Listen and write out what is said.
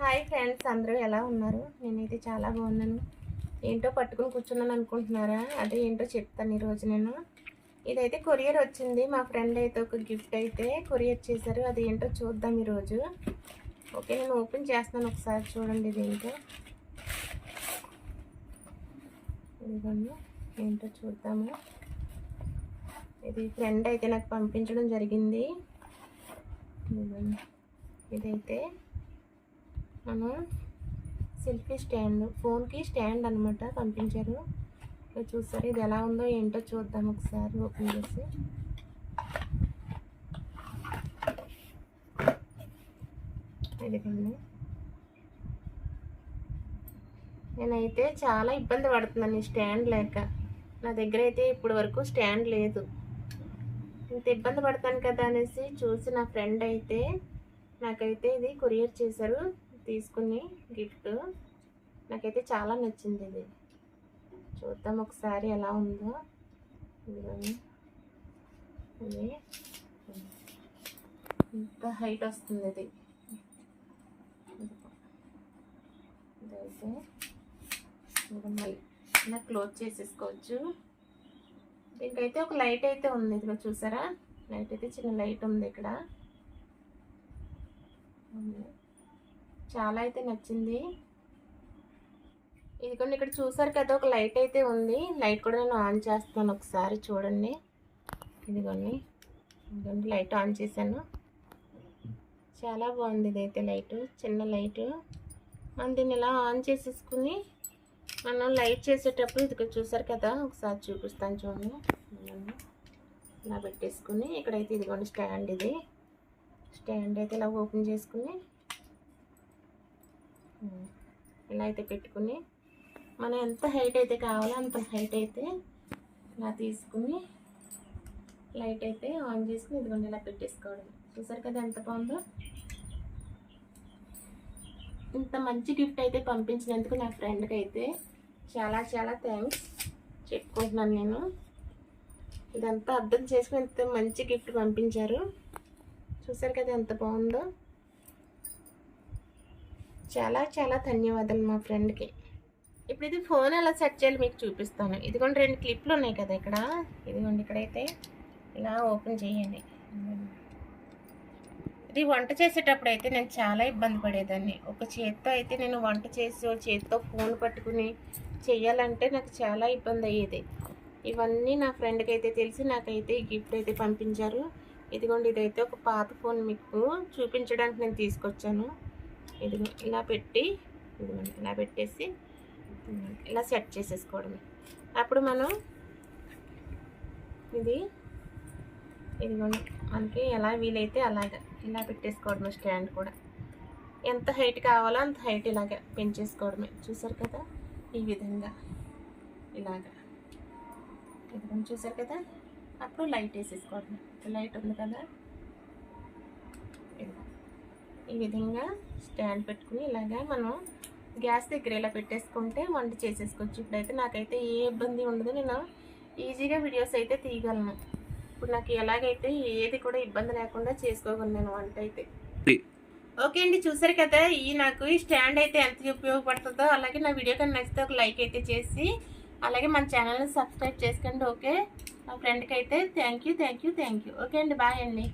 Hi friends అందరూ ఎలా ఉన్నారు? నేనైతే చాలా బాగున్నాను. ఏంటో పట్టుకుని కూర్చున్నాను అనుకుంటున్నారా? అదే ఏంటో చెప్తాను ఈరోజు నేను. ఇదైతే కొరియర్ వచ్చింది. మా ఫ్రెండ్ అయితే ఒక గిఫ్ట్ అయితే కొరియర్ చేశారు. అది ఏంటో చూద్దాం ఈరోజు ఓకే నేను ఓపెన్ చేస్తున్నాను ఒకసారి. చూడండి ఇది ఏంటో. ఇదిగోండి. ఏంటో చూద్దాము. ఇది ఫ్రెండ్ అయితే నాకు పంపించడం జరిగింది. ఇదైతే మన సెల్ఫీ స్టాండ్ ఫోన్కి స్టాండ్ అనమాట పంపించారు. ఇక్కడ చూస్తారు ఇది ఎలా ఉందో ఏంటో చూద్దాం ఒకసారి ఓపెన్ చేసి. నేనైతే చాలా ఇబ్బంది పడుతున్నాను ఈ స్టాండ్ లేక. నా దగ్గర అయితే ఇప్పటి వరకు స్టాండ్ లేదు. ఇంత ఇబ్బంది పడతాను కదా అనేసి చూసి నా ఫ్రెండ్ అయితే నాకైతే ఇది కొరియర్ చేశారు. తీసుకుని గిఫ్ట్. నాకైతే చాలా నచ్చింది ఇది. చూద్దాం ఒకసారి ఎలా ఉందో. ఇది. ఇంత హైట్ వస్తుంది ఇది. ఇదైతే మళ్ళీ ఇలా క్లోజ్ చేసేసుకోవచ్చు. దీనికైతే ఒక లైట్ అయితే ఉంది. ఇక్కడ చూసారా? లైట్ అయితే చిన్న లైట్ ఉంది ఇక్కడ. చాలా అయితే నచ్చింది. ఇదిగోండి ఇక్కడ చూసారు కదా ఒక లైట్ అయితే ఉంది. లైట్ కూడా నేను ఆన్ చేస్తాను ఒకసారి చూడండి. ఇదిగోండి. ఇదిగోండి లైట్ ఆన్ చేశాను. చాలా బాగుంది ఇదైతే లైట్ చిన్న లైట్. మనం దీన్ని ఇలా ఆన్ చేసేసుకుని మనం లైట్ చేసేటప్పుడు ఇది చూసారు కదా ఒకసారి చూపిస్తాను చూడండి. ఇలా పెట్టేసుకుని ఇక్కడైతే ఇదిగోండి స్టాండ్ ఇది. స్టాండ్ అయితే ఇలా ఓపెన్ చేసుకుని ఇలా అయితే పెట్టుకుని మనం ఎంత హైట్ అయితే కావాలో అంత హైట్ అయితే ఇలా తీసుకుని లైట్ అయితే ఆన్ చేసుకుని ఇదిగోండి ఇలా పెట్టేసుకోవడం. చూసారు కదా ఎంత బాగుందో? ఇంత మంచి గిఫ్ట్ అయితే పంపించినందుకు నా ఫ్రెండ్కి అయితే చాలా చాలా థ్యాంక్స్ చెప్పుకుంటున్నాను నేను. ఇదంతా అర్థం చేసుకుని ఇంత మంచి గిఫ్ట్ పంపించారు. చూసారు కదా ఎంత బాగుందో? చాలా చాలా ధన్యవాదాలు మా ఫ్రెండ్కి. ఇప్పుడు ఇది ఫోన్ ఎలా సెట్ చేయాలి మీకు చూపిస్తాను. ఇదిగోండి రెండు క్లిప్లు ఉన్నాయి కదా ఇక్కడ. ఇదిగోండి ఇక్కడైతే ఇలా ఓపెన్ చేయండి. ఇది వంట చేసేటప్పుడు అయితే నేను చాలా ఇబ్బంది పడేదాన్ని. ఒక చేత్తో అయితే నేను వంట చేసి చేత్తో ఫోన్ పట్టుకుని చేయాలంటే నాకు చాలా ఇబ్బంది అయ్యేది. ఇవన్నీ నా ఫ్రెండ్కి అయితే తెలిసి నాకైతే ఈ గిఫ్ట్ అయితే పంపించారు. ఇదిగోండి ఇదైతే ఒక పాత ఫోన్ మీకు చూపించడానికి నేను తీసుకొచ్చాను. ఇదిగో ఇలా పెట్టి ఇదిగోండి ఇలా పెట్టేసి ఇలా సెట్ చేసేసుకోవడమే. అప్పుడు మనం ఇది ఇదిగోండి మనకి ఎలా వీలైతే అలాగా ఇలా పెట్టేసుకోవడమే స్టాండ్ కూడా. ఎంత హైట్ కావాలో అంత హైట్ ఇలాగ పెంచేసుకోవడమే. చూసారు కదా? ఈ విధంగా ఇలాగ. ఇదిగోండి చూసారు కదా? అప్పుడు లైట్ వేసేసుకోవడమే. లైట్ ఉంది కదా? ఇదిగో. ఈ విధంగా స్టాండ్ పెట్టుకుని ఇలాగా మనం గ్యాస్ దగ్గర ఇలా పెట్టేసుకుంటే వంట చేసేసుకోవచ్చు. ఇప్పుడైతే నాకైతే ఏ ఇబ్బంది ఉండదు. నేను ఈజీగా వీడియోస్ అయితే తీయగలను. ఇప్పుడు నాకు ఎలాగైతే ఏది కూడా ఇబ్బంది లేకుండా చేసుకోగలను నేను వంట అయితే. ఓకే అండి చూసారు కదా ఈ నాకు ఈ స్టాండ్ అయితే ఎంత ఉపయోగపడుతుందో. అలాగే నా వీడియో కానీ నచ్చితే ఒక లైక్ అయితే చేసి అలాగే మన ఛానల్ని సబ్స్క్రైబ్ చేసుకోండి ఓకే? మా ఫ్రెండ్కి అయితే thank you thank you thank you okay అండి బాయ్ అండి.